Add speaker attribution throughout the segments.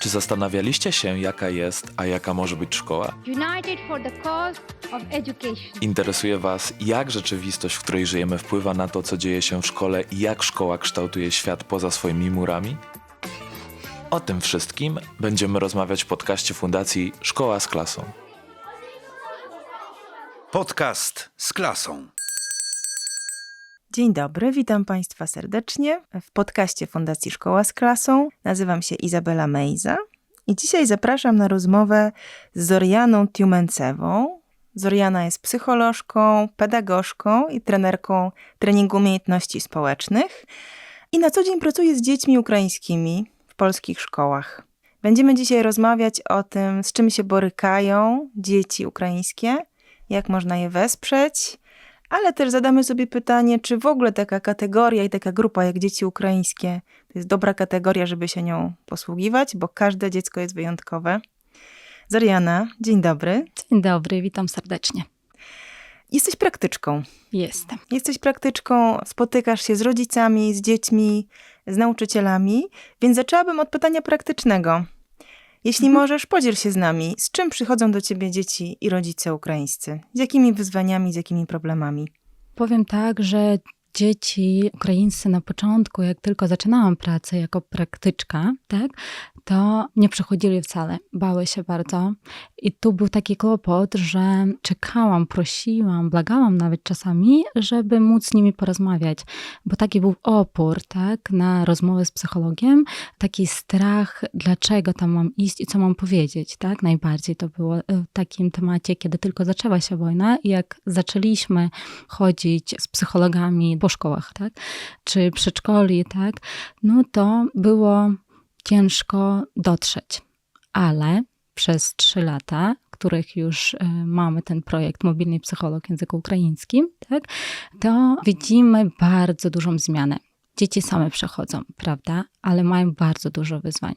Speaker 1: Czy zastanawialiście się, jaka jest, a jaka może być szkoła?
Speaker 2: united for the cause of education.
Speaker 1: Interesuje Was, jak rzeczywistość, w której żyjemy, wpływa na to, co dzieje się w szkole i jak szkoła kształtuje świat poza swoimi murami? O tym wszystkim będziemy rozmawiać w podcaście Fundacji Szkoła z klasą.
Speaker 3: Podcast z klasą.
Speaker 4: Dzień dobry, witam Państwa serdecznie w podcaście Fundacji Szkoła z Klasą. Nazywam się Izabela Mejza i dzisiaj zapraszam na rozmowę z Zorianą Tiumencewą. Zoriana jest psycholożką, pedagogzką i trenerką treningu umiejętności społecznych i na co dzień pracuje z dziećmi ukraińskimi w polskich szkołach. Będziemy dzisiaj rozmawiać o tym, z czym się borykają dzieci ukraińskie, jak można je wesprzeć, ale też zadamy sobie pytanie, czy w ogóle taka kategoria i taka grupa jak dzieci ukraińskie to jest dobra kategoria, żeby się nią posługiwać, bo każde dziecko jest wyjątkowe. Zoriana, dzień dobry.
Speaker 5: Dzień dobry, witam serdecznie.
Speaker 4: Jesteś praktyczką.
Speaker 5: Jestem.
Speaker 4: Jesteś praktyczką, spotykasz się z rodzicami, z dziećmi, z nauczycielami, więc zaczęłabym od pytania praktycznego. Jeśli możesz, podziel się z nami, z czym przychodzą do ciebie dzieci i rodzice ukraińscy? Z jakimi wyzwaniami, z jakimi problemami?
Speaker 5: Powiem tak, że dzieci ukraińscy na początku, jak tylko zaczynałam pracę jako praktyczka, tak, to nie przychodzili wcale. Bały się bardzo. I tu był taki kłopot, że czekałam, prosiłam, błagałam nawet czasami, żeby móc z nimi porozmawiać, bo taki był opór, tak, na rozmowę z psychologiem, taki strach, dlaczego tam mam iść i co mam powiedzieć, tak, najbardziej to było w takim temacie, kiedy tylko zaczęła się wojna i jak zaczęliśmy chodzić z psychologami po szkołach, tak, czy przedszkoli, tak, no to było ciężko dotrzeć, ale przez trzy lata, których już e, mamy ten projekt Mobilny Psycholog w języku ukraińskim, tak, to widzimy bardzo dużą zmianę. Dzieci same przechodzą, prawda, ale mają bardzo dużo wyzwań.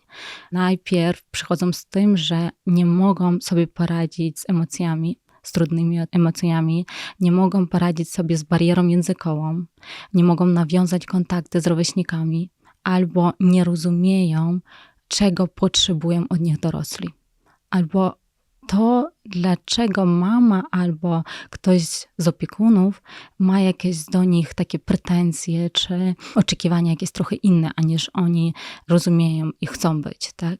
Speaker 5: Najpierw przychodzą z tym, że nie mogą sobie poradzić z emocjami, z trudnymi emocjami, nie mogą poradzić sobie z barierą językową, nie mogą nawiązać kontakty z rówieśnikami, albo nie rozumieją, czego potrzebują od nich dorosli, albo to, dlaczego mama albo ktoś z opiekunów ma jakieś do nich takie pretensje czy oczekiwania jakieś trochę inne, aniż oni rozumieją i chcą być, tak?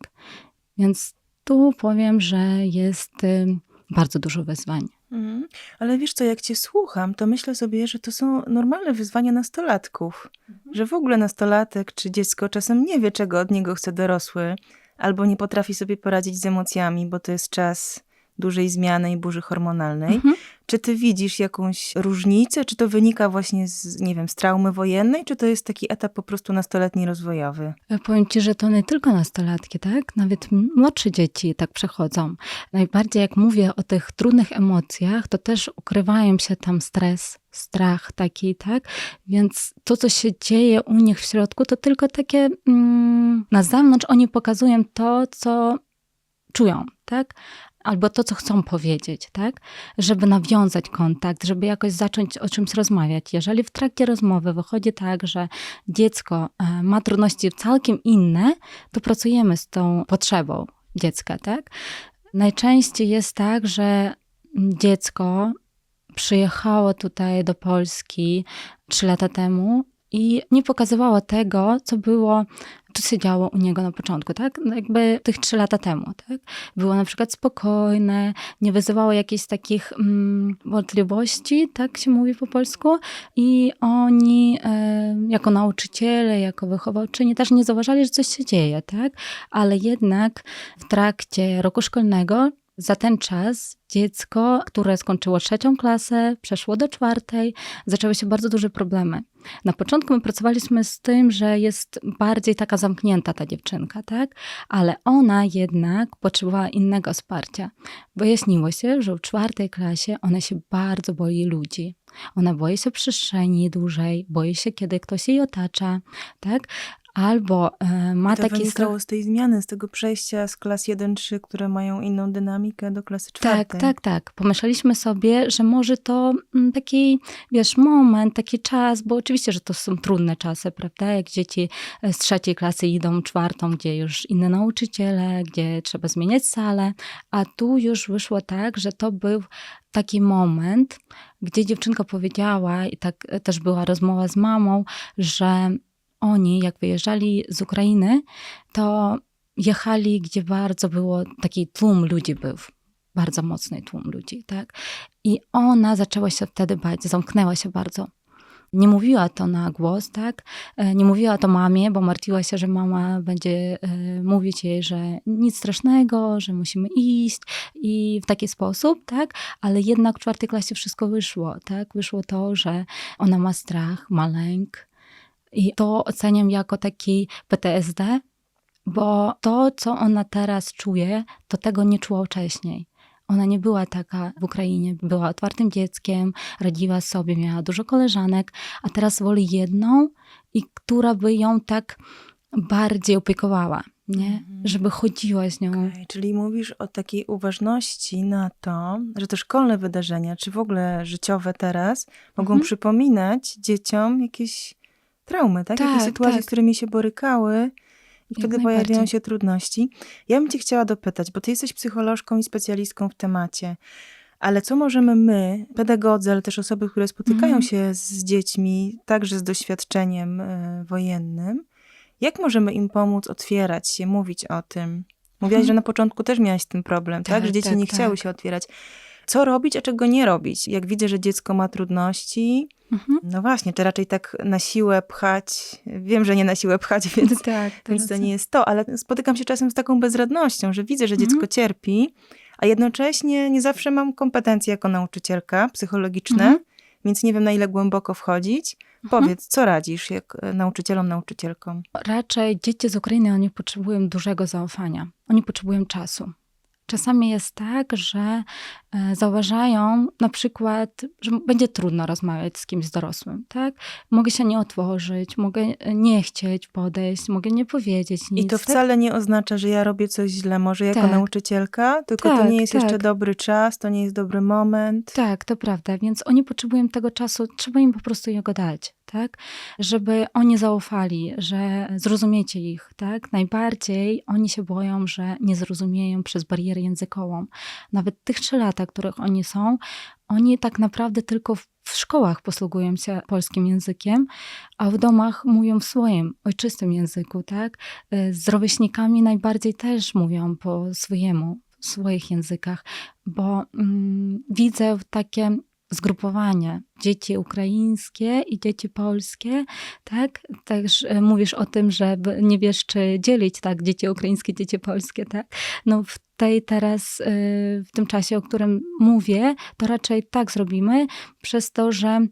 Speaker 5: Więc tu powiem, że jest y, bardzo dużo wyzwań.
Speaker 4: Mhm. Ale wiesz co, jak cię słucham, to myślę sobie, że to są normalne wyzwania nastolatków. Że w ogóle nastolatek czy dziecko czasem nie wie, czego od niego chce dorosły, albo nie potrafi sobie poradzić z emocjami, bo to jest czas dużej zmiany i burzy hormonalnej.
Speaker 5: Mhm.
Speaker 4: Czy ty widzisz jakąś różnicę? Czy to wynika właśnie z, nie wiem, z traumy wojennej, czy to jest taki etap po prostu nastoletni rozwojowy?
Speaker 5: Ja Powiem ci, że to nie tylko nastolatki, tak? Nawet młodsze dzieci tak przechodzą. Najbardziej jak mówię o tych trudnych emocjach, to też ukrywają się tam stres, strach taki, tak? Więc to, co się dzieje u nich w środku, to tylko takie mm, na zewnątrz oni pokazują to, co czują, tak? Albo to, co chcą powiedzieć, tak? Żeby nawiązać kontakt, żeby jakoś zacząć o czymś rozmawiać. Jeżeli w trakcie rozmowy wychodzi tak, że dziecko e, ma trudności całkiem inne, to pracujemy z tą potrzebą dziecka, tak? Najczęściej jest tak, że dziecko przyjechało tutaj do Polski trzy lata temu i nie pokazywało tego, co było, co się działo u niego na początku, tak? No jakby tych trzy lata temu, tak? Było na przykład spokojne, nie wyzywało jakichś takich mm, wątpliwości, tak się mówi po polsku i oni e, jako nauczyciele, jako wychowawczyni też nie zauważali, że coś się dzieje, tak? Ale jednak w trakcie roku szkolnego za ten czas dziecko, które skończyło trzecią klasę, przeszło do czwartej, zaczęły się bardzo duże problemy. Na początku my pracowaliśmy z tym, że jest bardziej taka zamknięta ta dziewczynka, tak? Ale ona jednak potrzebowała innego wsparcia. Wyjaśniło się, że w czwartej klasie ona się bardzo boi ludzi. Ona boi się przestrzeni dłużej, boi się, kiedy ktoś jej otacza, tak? Albo e, ma
Speaker 4: to
Speaker 5: taki strach.
Speaker 4: wynikało z tej zmiany, z tego przejścia z klas 1-3, które mają inną dynamikę, do klasy czwartej.
Speaker 5: Tak, tak, tak. Pomyśleliśmy sobie, że może to mm, taki, wiesz, moment, taki czas, bo oczywiście, że to są trudne czasy, prawda? Jak dzieci e, z trzeciej klasy idą czwartą, gdzie już inne nauczyciele, gdzie trzeba zmieniać salę, a tu już wyszło tak, że to był taki moment, gdzie dziewczynka powiedziała, i tak e, też była rozmowa z mamą, że oni, jak wyjeżdżali z Ukrainy, to jechali, gdzie bardzo było, taki tłum ludzi był, bardzo mocny tłum ludzi, tak? I ona zaczęła się wtedy bać, zamknęła się bardzo. Nie mówiła to na głos, tak? E, Nie mówiła to mamie, bo martwiła się, że mama będzie e, mówić jej, że nic strasznego, że musimy iść i w taki sposób, tak? Ale jednak w czwartej klasie wszystko wyszło, tak? Wyszło to, że ona ma strach, ma lęk i to oceniam jako taki PTSD, bo to, co ona teraz czuje, to tego nie czuła wcześniej. Ona nie była taka w Ukrainie, była otwartym dzieckiem, radziła sobie, miała dużo koleżanek, a teraz woli jedną i która by ją tak bardziej opiekowała, nie? Żeby chodziła z nią.
Speaker 4: Okej, Czyli mówisz o takiej uważności na to, że te szkolne wydarzenia, czy w ogóle życiowe teraz, mogą
Speaker 5: Mhm.
Speaker 4: przypominać dzieciom jakieś traumy, tak?
Speaker 5: Tak,
Speaker 4: jakieś sytuacje,
Speaker 5: tak.
Speaker 4: z którymi się borykały i wtedy pojawiają się trudności. Ja bym cię chciała dopytać, bo ty jesteś psycholożką i specjalistką w temacie, ale co możemy my, pedagodzy, ale też osoby, które spotykają
Speaker 5: Mhm.
Speaker 4: się z dziećmi, także z doświadczeniem e, wojennym, jak możemy im pomóc otwierać się, mówić o tym? Mówiłaś,
Speaker 5: Mhm.
Speaker 4: że na początku też miałaś tym problem, tak?
Speaker 5: Tak,
Speaker 4: Że dzieci
Speaker 5: tak,
Speaker 4: nie chciały
Speaker 5: tak.
Speaker 4: się otwierać. Co robić, a czego nie robić? Jak widzę, że dziecko ma trudności,
Speaker 5: Mhm.
Speaker 4: no właśnie, czy raczej tak na siłę pchać? Wiem, że nie na siłę pchać, więc,
Speaker 5: tak,
Speaker 4: więc to nie jest to, ale spotykam się czasem z taką bezradnością, że widzę, że
Speaker 5: Mhm.
Speaker 4: dziecko cierpi, a jednocześnie nie zawsze mam kompetencje jako nauczycielka psychologiczne,
Speaker 5: Mhm.
Speaker 4: więc nie wiem, na ile głęboko wchodzić. Powiedz, co radzisz jak nauczycielom, nauczycielkom?
Speaker 5: Raczej dzieci z Ukrainy, oni potrzebują dużego zaufania. Oni potrzebują czasu. Czasami jest tak, że e, zauważają na przykład, że będzie trudno rozmawiać z kimś dorosłym, tak? Mogę się nie otworzyć, mogę e, nie chcieć podejść, mogę nie powiedzieć nic.
Speaker 4: I to
Speaker 5: tak?
Speaker 4: wcale nie oznacza, że ja robię coś źle, może jako
Speaker 5: Tak.
Speaker 4: nauczycielka, tylko to
Speaker 5: Tak,
Speaker 4: nie jest jeszcze
Speaker 5: tak.
Speaker 4: dobry czas, to nie jest dobry moment.
Speaker 5: Tak, to prawda. Więc oni potrzebują tego czasu, trzeba im po prostu jego dać, tak? Żeby oni zaufali, że zrozumiecie ich, tak? Najbardziej oni się boją, że nie zrozumieją przez barierę językową. Nawet tych trzy lata, których oni są, oni tak naprawdę tylko w w szkołach posługują się polskim językiem, a w domach mówią w swoim ojczystym języku, tak? Y, Z rówieśnikami najbardziej też mówią po swojemu, w swoich językach, bo mm, widzę takie zgrupowanie dzieci ukraińskie i dzieci polskie, tak? Też e, mówisz o tym, że nie wiesz, czy dzielić, tak? Dzieci ukraińskie, dzieci polskie, tak? No w tej teraz, e, w tym czasie, o którym mówię, to raczej tak zrobimy, przez to, że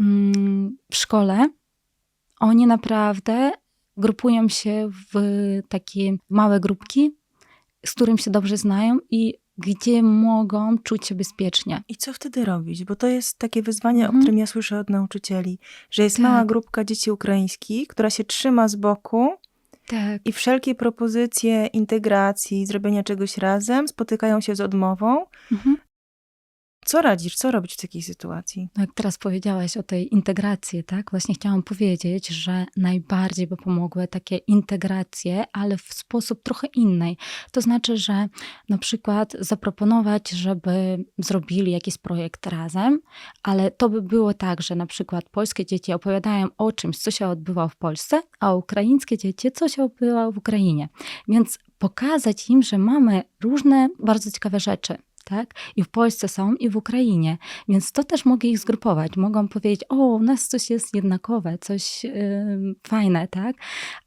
Speaker 5: mm, w szkole oni naprawdę grupują się w takie małe grupki, z którym się dobrze znają i gdzie mogą czuć się bezpiecznie.
Speaker 4: I co wtedy robić? Bo to jest takie wyzwanie,
Speaker 5: Mhm.
Speaker 4: o którym ja słyszę od nauczycieli, że jest
Speaker 5: Tak.
Speaker 4: mała grupka dzieci ukraińskich, która się trzyma z boku
Speaker 5: Tak.
Speaker 4: i wszelkie propozycje integracji, zrobienia czegoś razem spotykają się z odmową.
Speaker 5: Mhm.
Speaker 4: Co radzisz? Co robić w takiej sytuacji?
Speaker 5: No jak teraz powiedziałaś o tej integracji, tak? Właśnie chciałam powiedzieć, że najbardziej by pomogły takie integracje, ale w sposób trochę inny. To znaczy, że na przykład zaproponować, żeby zrobili jakiś projekt razem, ale to by było tak, że na przykład polskie dzieci opowiadają o czymś, co się odbywało w Polsce, a ukraińskie dzieci, co się odbywało w Ukrainie. Więc pokazać im, że mamy różne bardzo ciekawe rzeczy. Tak? I w Polsce są, i w Ukrainie. Więc to też mogę ich zgrupować. Mogą powiedzieć, o, u nas coś jest jednakowe, coś yy, fajne, tak?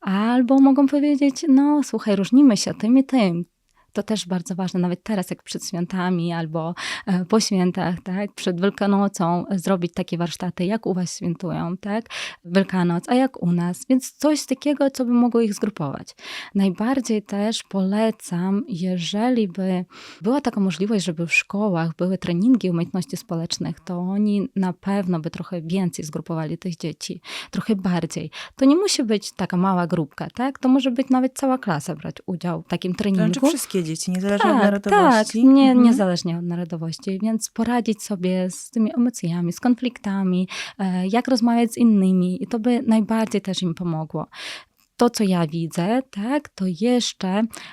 Speaker 5: Albo mogą powiedzieć, no słuchaj, różnimy się tym i tym. To też bardzo ważne, nawet teraz, jak przed świętami albo e, po świętach, tak, przed Wielkanocą e, zrobić takie warsztaty, jak u was świętują, tak, Wielkanoc, a jak u nas, więc coś takiego, co by mogło ich zgrupować. Najbardziej też polecam, jeżeli by była taka możliwość, żeby w szkołach były treningi umiejętności społecznych, to oni na pewno by trochę więcej zgrupowali tych dzieci, trochę bardziej. To nie musi być taka mała grupka, tak? To może być nawet cała klasa brać udział w takim
Speaker 4: To
Speaker 5: treningu.
Speaker 4: znaczy wszystkie dzieci, niezależnie od
Speaker 5: Tak,
Speaker 4: narodowości.
Speaker 5: tak, nie,
Speaker 4: Mhm.
Speaker 5: niezależnie od narodowości, więc poradzić sobie z tymi emocjami, z konfliktami, e, jak rozmawiać z innymi i to by najbardziej też im pomogło. To, co ja widzę, tak, to jeszcze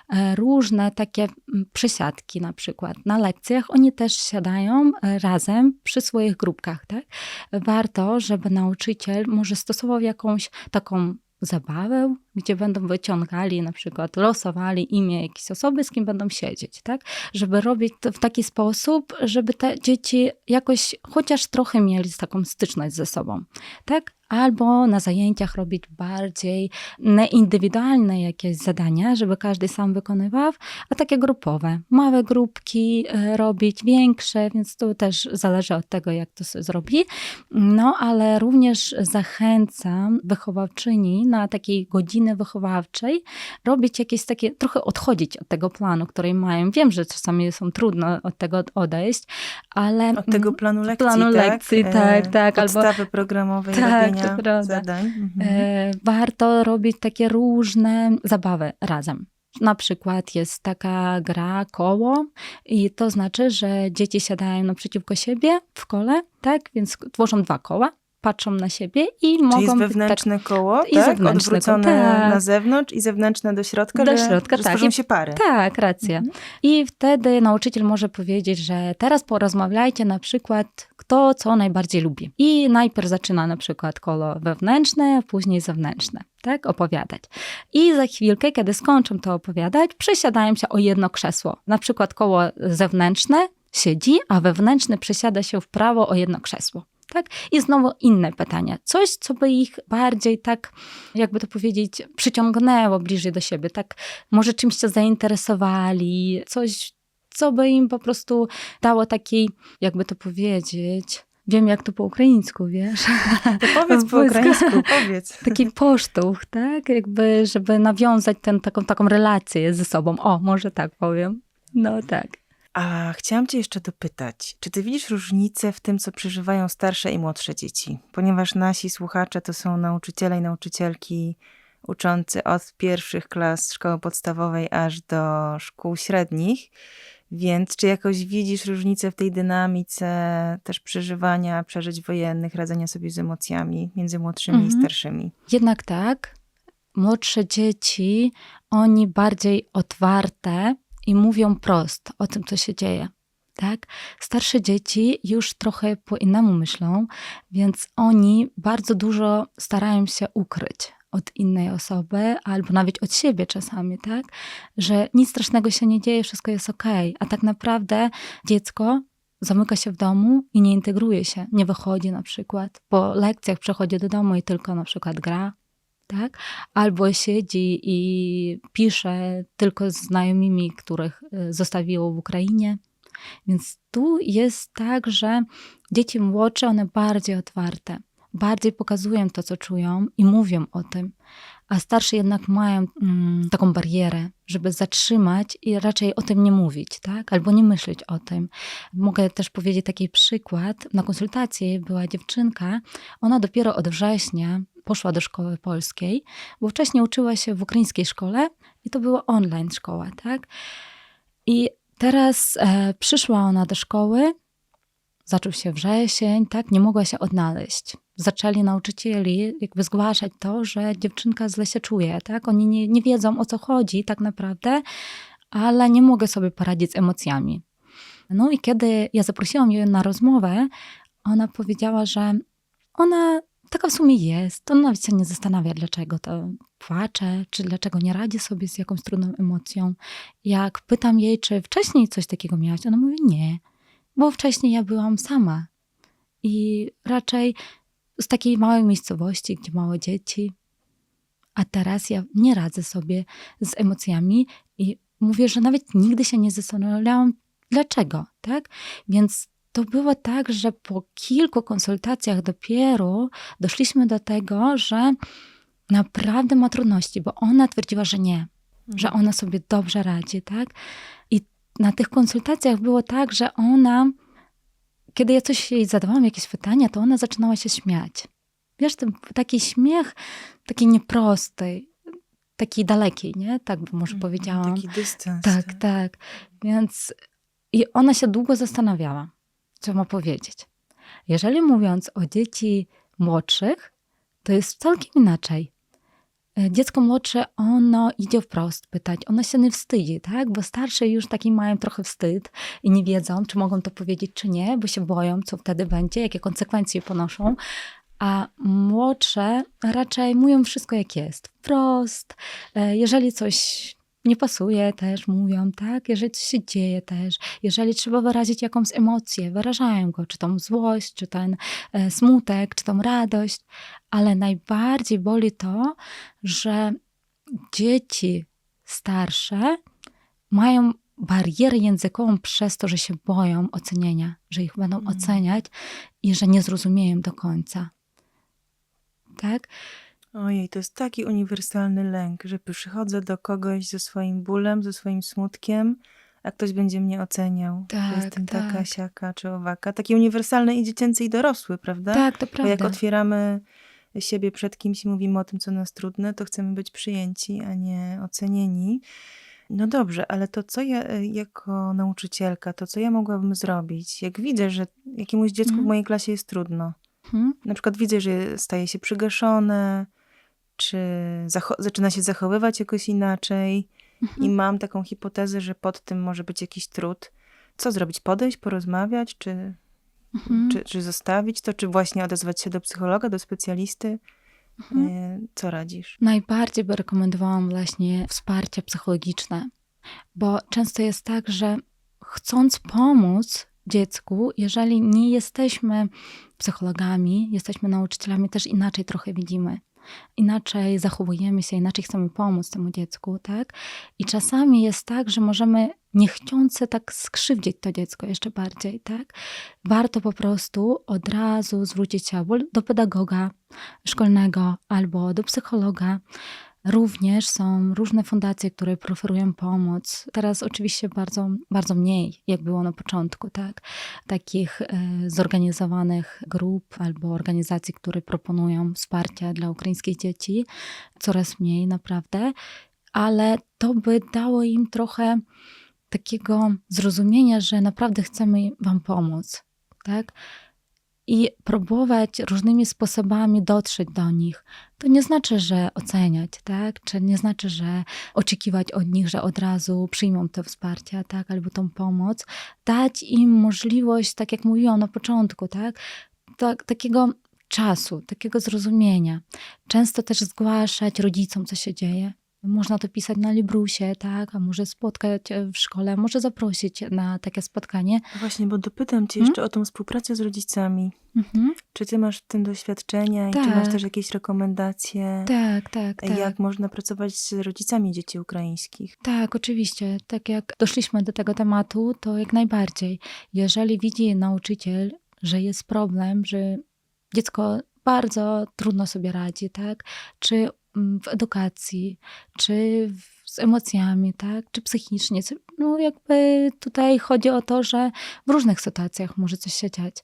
Speaker 5: e, różne takie mm, przysiadki na przykład. Na lekcjach oni też siadają e, razem przy swoich grupkach, tak. Warto, żeby nauczyciel może stosował jakąś taką zabawę, gdzie będą wyciągali, na przykład losowali imię jakiejś osoby, z kim będą siedzieć, tak? Żeby robić to w taki sposób, żeby te dzieci jakoś chociaż trochę mieli taką styczność ze sobą, tak? Albo na zajęciach robić bardziej indywidualne jakieś zadania, żeby każdy sam wykonywał, a takie grupowe. Małe grupki e, robić, większe, więc to też zależy od tego, jak to sobie zrobi. No, ale również zachęcam wychowawczyni na takiej godziny wychowawczej robić jakieś takie, trochę odchodzić od tego planu, który mają. Wiem, że czasami są trudno od tego odejść, ale...
Speaker 4: Od tego planu lekcji,
Speaker 5: Planu
Speaker 4: tak?
Speaker 5: lekcji, tak, tak, albo-
Speaker 4: Podstawy programowej
Speaker 5: Tak,
Speaker 4: robienia
Speaker 5: to prawda.
Speaker 4: zadań. Mhm.
Speaker 5: E, warto robić takie różne zabawy razem. Na przykład jest taka gra koło i to znaczy, że dzieci siadają naprzeciwko siebie w kole, tak? Więc tworzą dwa koła, patrzą na siebie i mogą...
Speaker 4: Czyli jest
Speaker 5: tak-
Speaker 4: wewnętrzne koło,
Speaker 5: I
Speaker 4: tak?
Speaker 5: zewnętrzne
Speaker 4: Odwrócone
Speaker 5: koło, tak.
Speaker 4: na zewnątrz i zewnętrzne do środka,
Speaker 5: Do
Speaker 4: że,
Speaker 5: środka,
Speaker 4: że
Speaker 5: tak. I-
Speaker 4: się pary.
Speaker 5: Tak, racja. I wtedy nauczyciel może powiedzieć, że teraz porozmawiajcie na przykład, kto co najbardziej lubi. I najpierw zaczyna na przykład kolo wewnętrzne, a później zewnętrzne. Tak, opowiadać. I za chwilkę, kiedy skończą to opowiadać, przesiadają się o jedno krzesło. Na przykład koło zewnętrzne siedzi, a wewnętrzne przesiada się w prawo o jedno krzesło. Tak? I znowu inne pytania. Coś, co by ich bardziej tak, jakby to powiedzieć, przyciągnęło bliżej do siebie. Tak, może czymś się zainteresowali, coś, co by im po prostu dało takiej, jakby to powiedzieć, wiem jak to po ukraińsku, wiesz,
Speaker 4: To powiedz po ukraińsku, powiedz.
Speaker 5: taki posztuch, tak, jakby, żeby nawiązać ten, taką, taką relację ze sobą. O, może tak powiem. No tak.
Speaker 4: A chciałam cię jeszcze dopytać, czy ty widzisz różnicę w tym, co przeżywają starsze i młodsze dzieci? Ponieważ nasi słuchacze to są nauczyciele i nauczycielki uczący od pierwszych klas szkoły podstawowej aż do szkół średnich, więc czy jakoś widzisz różnicę w tej dynamice też przeżywania przeżyć wojennych, radzenia sobie z emocjami między młodszymi i
Speaker 5: Mhm.
Speaker 4: starszymi?
Speaker 5: Jednak tak, młodsze dzieci, oni bardziej otwarte i mówią prost o tym, co się dzieje. Tak? Starsze dzieci już trochę po innemu myślą, więc oni bardzo dużo starają się ukryć od innej osoby, albo nawet od siebie czasami, tak? Że nic strasznego się nie dzieje, wszystko jest okej. A tak naprawdę dziecko zamyka się w domu i nie integruje się, nie wychodzi na przykład. Po lekcjach przychodzi do domu i tylko na przykład gra, tak? Albo siedzi i pisze tylko z znajomymi, których y, zostawiło w Ukrainie. Więc tu jest tak, że dzieci młodsze, one bardziej otwarte, bardziej pokazują to, co czują i mówią o tym. A starsze jednak mają mm, taką barierę, żeby zatrzymać i raczej o tym nie mówić, tak? Albo nie myśleć o tym. Mogę też powiedzieć taki przykład. Na konsultacji była dziewczynka, ona dopiero od września poszła do szkoły polskiej, bo wcześniej uczyła się w ukraińskiej szkole i to była online szkoła, tak? I teraz e, przyszła ona do szkoły, zaczął się wrzesień, tak? Nie mogła się odnaleźć. Zaczęli nauczycieli jakby zgłaszać to, że dziewczynka źle się czuje, tak? Oni nie, nie wiedzą o co chodzi tak naprawdę, ale nie mogę sobie poradzić z emocjami. No i kiedy ja zaprosiłam ją na rozmowę, ona powiedziała, że ona taka w sumie jest. Ona nawet się nie zastanawia, dlaczego to płacze, czy dlaczego nie radzi sobie z jakąś trudną emocją. Jak pytam jej, czy wcześniej coś takiego miałaś, ona mówi nie, bo wcześniej ja byłam sama. I raczej z takiej małej miejscowości, gdzie małe dzieci, a teraz ja nie radzę sobie z emocjami i mówię, że nawet nigdy się nie zastanawiałam, dlaczego, tak? Więc to było tak, że po kilku konsultacjach dopiero doszliśmy do tego, że naprawdę ma trudności, bo ona twierdziła, że nie, że ona sobie dobrze radzi, tak? I na tych konsultacjach było tak, że ona, kiedy ja coś jej zadawałam, jakieś pytania, to ona zaczynała się śmiać. Wiesz, ten taki śmiech, taki nieprosty, taki daleki, nie? Tak bym może powiedziałam.
Speaker 4: Taki dystans.
Speaker 5: Tak, tak. Więc i ona się długo zastanawiała, co ma powiedzieć. Jeżeli mówiąc o dzieci młodszych, to jest całkiem inaczej. E, Dziecko młodsze, ono idzie wprost pytać, ono się nie wstydzi, tak? Bo starsze już taki mają trochę wstyd i nie wiedzą, czy mogą to powiedzieć, czy nie, bo się boją, co wtedy będzie, jakie konsekwencje ponoszą. A młodsze raczej mówią wszystko jak jest, wprost. E, Jeżeli coś nie pasuje, też mówią, tak? Jeżeli coś się dzieje też, jeżeli trzeba wyrazić jakąś emocję, wyrażają go, czy tą złość, czy ten e, smutek, czy tą radość, ale najbardziej boli to, że dzieci starsze mają barierę językową przez to, że się boją ocenienia, że ich będą
Speaker 4: Mhm.
Speaker 5: oceniać i że nie zrozumieją do końca. Tak?
Speaker 4: Ojej, to jest taki uniwersalny lęk, że przychodzę do kogoś ze swoim bólem, ze swoim smutkiem, a ktoś będzie mnie oceniał.
Speaker 5: Tak,
Speaker 4: że jestem taka,
Speaker 5: tak.
Speaker 4: siaka czy owaka. Taki uniwersalny i dziecięcy, i dorosły, prawda?
Speaker 5: Tak, to
Speaker 4: Bo jak
Speaker 5: prawda.
Speaker 4: otwieramy siebie przed kimś i mówimy o tym, co nas trudne, to chcemy być przyjęci, a nie ocenieni. No dobrze, ale to co ja y, jako nauczycielka, to co ja mogłabym zrobić, jak widzę, że jakiemuś dziecku w
Speaker 5: Mhm.
Speaker 4: mojej klasie jest trudno,
Speaker 5: Mhm.
Speaker 4: na przykład widzę, że staje się przygaszone, czy zaczyna się zachowywać jakoś inaczej
Speaker 5: Mhm.
Speaker 4: i mam taką hipotezę, że pod tym może być jakiś trud. Co zrobić? Podejść, porozmawiać, czy,
Speaker 5: Mhm.
Speaker 4: czy, czy zostawić to, czy właśnie odezwać się do psychologa, do specjalisty?
Speaker 5: Mhm.
Speaker 4: E, Co radzisz?
Speaker 5: Najbardziej by rekomendowałam właśnie wsparcie psychologiczne, bo często jest tak, że chcąc pomóc dziecku, jeżeli nie jesteśmy psychologami, jesteśmy nauczycielami, też inaczej trochę widzimy. Inaczej zachowujemy się, inaczej chcemy pomóc temu dziecku, tak? I czasami jest tak, że możemy niechciący tak skrzywdzić to dziecko jeszcze bardziej, tak? Warto po prostu od razu zwrócić się do pedagoga szkolnego, albo do psychologa. Również są różne fundacje, które preferują pomoc. Teraz oczywiście bardzo, bardzo mniej, jak było na początku, tak? Takich e, zorganizowanych grup albo organizacji, które proponują wsparcie dla ukraińskich dzieci, coraz mniej naprawdę, ale to by dało im trochę takiego zrozumienia, że naprawdę chcemy Wam pomóc, tak? I próbować różnymi sposobami dotrzeć do nich. To nie znaczy, że oceniać, tak? Czy nie znaczy, że oczekiwać od nich, że od razu przyjmą to wsparcie, tak? Albo tą pomoc. Dać im możliwość, tak jak mówiłam na początku, tak? tak takiego czasu, takiego zrozumienia. Często też zgłaszać rodzicom, co się dzieje. Można to pisać na Librusie, tak? A może spotkać e, w szkole, może zaprosić na takie spotkanie.
Speaker 4: Właśnie, bo dopytam cię
Speaker 5: Hmm?
Speaker 4: jeszcze o tą współpracę z rodzicami.
Speaker 5: Mhm.
Speaker 4: Czy ty masz w tym doświadczenia i czy
Speaker 5: Tak.
Speaker 4: masz też jakieś rekomendacje?
Speaker 5: Tak, tak, tak.
Speaker 4: Jak można pracować z rodzicami dzieci ukraińskich?
Speaker 5: Tak, oczywiście. Tak jak doszliśmy do tego tematu, to jak najbardziej. Jeżeli widzi nauczyciel, że jest problem, że dziecko bardzo trudno sobie radzi, tak? Czy w edukacji, czy w, z emocjami, tak? Czy psychicznie. No jakby tutaj chodzi o to, że w różnych sytuacjach może coś się dziać.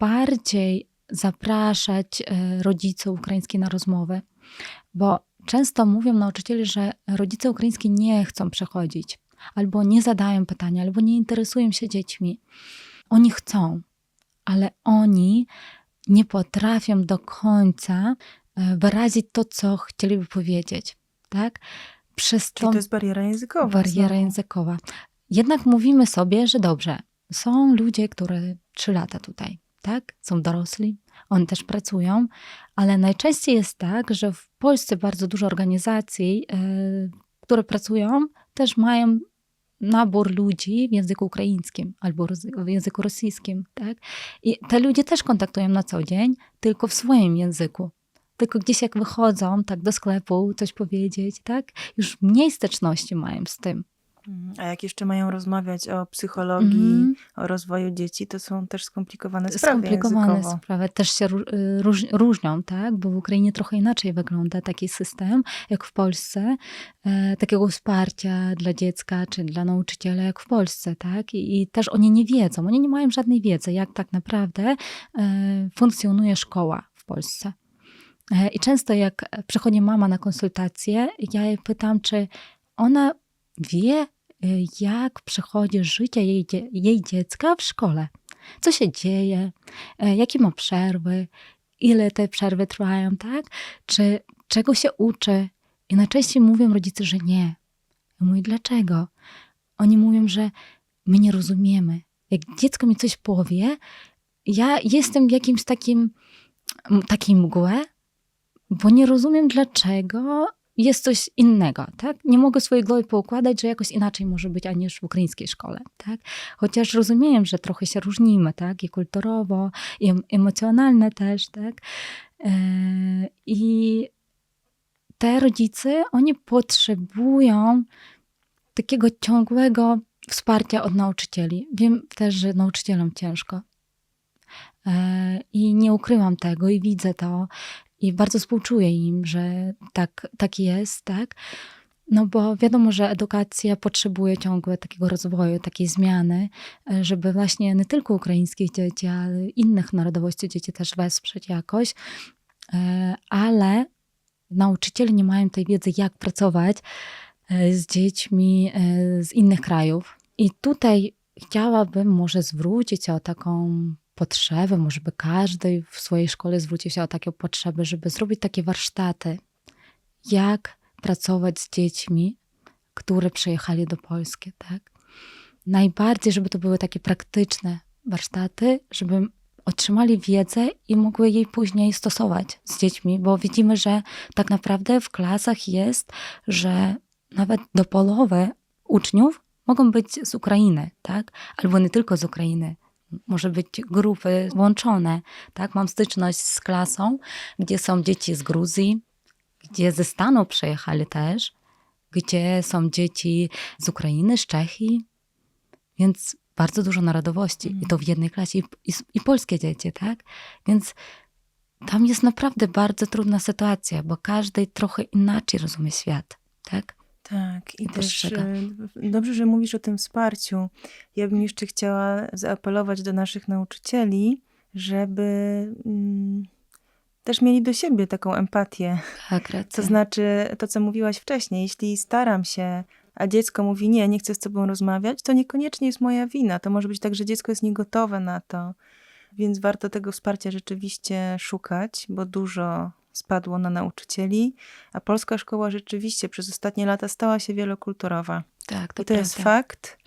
Speaker 5: Bardziej zapraszać e, rodziców ukraińskich na rozmowę, bo często mówią nauczyciele, że rodzice ukraińscy nie chcą przechodzić, albo nie zadają pytania, albo nie interesują się dziećmi. Oni chcą, ale oni nie potrafią do końca wyrazić to, co chcieliby powiedzieć. Tak? Przez
Speaker 4: Czyli
Speaker 5: tą
Speaker 4: to jest bariera językowa.
Speaker 5: bariera
Speaker 4: znowu.
Speaker 5: językowa. Jednak mówimy sobie, że dobrze, są ludzie, które trzy lata tutaj, tak? Są dorośli, oni też pracują, ale najczęściej jest tak, że w Polsce bardzo dużo organizacji, e, które pracują, też mają nabór ludzi w języku ukraińskim albo w języku rosyjskim, tak? I te ludzie też kontaktują na co dzień, tylko w swoim języku. Tylko gdzieś jak wychodzą tak do sklepu, coś powiedzieć, tak? Już mniej styczności mają z tym.
Speaker 4: Mm, A jak jeszcze mają rozmawiać o psychologii,
Speaker 5: Mhm.
Speaker 4: o rozwoju dzieci, to są też skomplikowane sprawy
Speaker 5: Skomplikowane
Speaker 4: językowo.
Speaker 5: sprawy też się y, róż, różnią, tak? Bo w Ukrainie trochę inaczej wygląda taki system, jak w Polsce, e, takiego wsparcia dla dziecka czy dla nauczyciela, jak w Polsce, tak? I, I też oni nie wiedzą, oni nie mają żadnej wiedzy, jak tak naprawdę e, funkcjonuje szkoła w Polsce. E, I często jak przychodzi mama na konsultację, ja jej pytam, czy ona wie, y, jak przechodzi życie jej, jej dziecka w szkole. Co się dzieje, e, jakie ma przerwy, ile te przerwy trwają, tak? Czy czego się uczy? I najczęściej mówią rodzice, że nie. Ja mówię, dlaczego? Oni mówią, że my nie rozumiemy. Jak dziecko mi coś powie, ja jestem w jakimś takim, takiej mgłę, bo nie rozumiem, dlaczego jest coś innego, tak? Nie mogę swojej głowy poukładać, że jakoś inaczej może być, aniż w ukraińskiej szkole, tak? Chociaż rozumiem, że trochę się różnimy, tak? I kulturowo, i em- emocjonalne też, tak? E, I te rodzice, oni potrzebują takiego ciągłego wsparcia od nauczycieli. Wiem też, że nauczycielom ciężko. E, I nie ukrywam tego i widzę to i bardzo współczuję im, że tak, tak jest, tak? No bo wiadomo, że edukacja potrzebuje ciągle takiego rozwoju, takiej zmiany, e, żeby właśnie nie tylko ukraińskich dzieci, ale innych narodowości dzieci też wesprzeć jakoś. E, Ale nauczyciele nie mają tej wiedzy, jak pracować e, z dziećmi z innych krajów. I tutaj chciałabym może zwrócić o taką potrzebę, może by każdy w swojej szkole zwrócił się o takie potrzeby, żeby zrobić takie warsztaty, jak pracować z dziećmi, które przyjechali do Polski, tak? Najbardziej, żeby to były takie praktyczne warsztaty, żeby otrzymali wiedzę i mogły jej później stosować z dziećmi, bo widzimy, że tak naprawdę w klasach jest, że nawet do połowy uczniów mogą być z Ukrainy, tak? Albo nie tylko z Ukrainy. Może być grupy łączone, tak? Mam styczność z klasą, gdzie są dzieci z Gruzji, gdzie ze Stanu przyjechali też, gdzie są dzieci z Ukrainy, z Czechii, więc bardzo dużo narodowości i to w jednej klasie i, i, i polskie dzieci, tak? Więc tam jest naprawdę bardzo trudna sytuacja, bo każdy trochę inaczej rozumie świat, tak?
Speaker 4: Tak, i też e, dobrze, że mówisz o tym wsparciu. Ja bym jeszcze chciała zaapelować do naszych nauczycieli, żeby mm, też mieli do siebie taką empatię.
Speaker 5: Tak, racja.
Speaker 4: To znaczy, to co mówiłaś wcześniej, jeśli staram się, a dziecko mówi nie, nie chcę z tobą rozmawiać, to niekoniecznie jest moja wina. To może być tak, że dziecko jest niegotowe na to. Więc warto tego wsparcia rzeczywiście szukać, bo dużo spadło na nauczycieli, a polska szkoła rzeczywiście przez ostatnie lata stała się wielokulturowa.
Speaker 5: tak, to,
Speaker 4: I to jest fakt.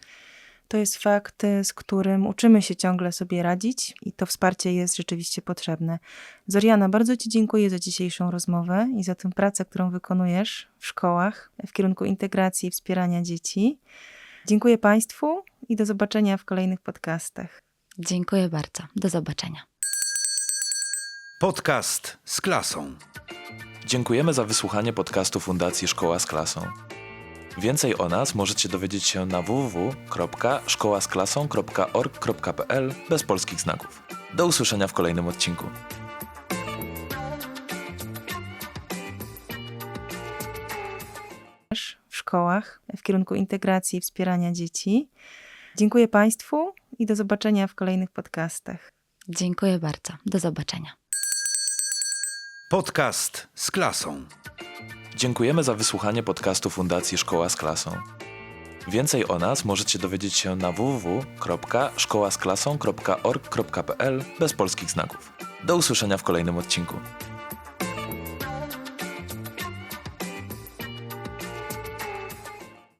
Speaker 4: To jest fakt, y, z którym uczymy się ciągle sobie radzić i to wsparcie jest rzeczywiście potrzebne. Zoriana, bardzo Ci dziękuję za dzisiejszą rozmowę i za tę pracę, którą wykonujesz w szkołach w kierunku integracji i wspierania dzieci. Dziękuję Państwu i do zobaczenia w kolejnych podcastach.
Speaker 5: Dziękuję bardzo. Do zobaczenia.
Speaker 3: Podcast z klasą.
Speaker 1: Dziękujemy za wysłuchanie podcastu Fundacji Szkoła z Klasą. Więcej o nas możecie dowiedzieć się na www.szkołasklasą.org.pl bez polskich znaków. Do usłyszenia w kolejnym odcinku.
Speaker 4: w szkołach w kierunku integracji i wspierania dzieci. Dziękuję Państwu i do zobaczenia w kolejnych podcastach.
Speaker 5: Dziękuję bardzo. Do zobaczenia.
Speaker 3: Podcast z klasą.
Speaker 1: Dziękujemy za wysłuchanie podcastu Fundacji Szkoła z Klasą. Więcej o nas możecie dowiedzieć się na www.szkołasklasą.org.pl bez polskich znaków. Do usłyszenia w kolejnym odcinku.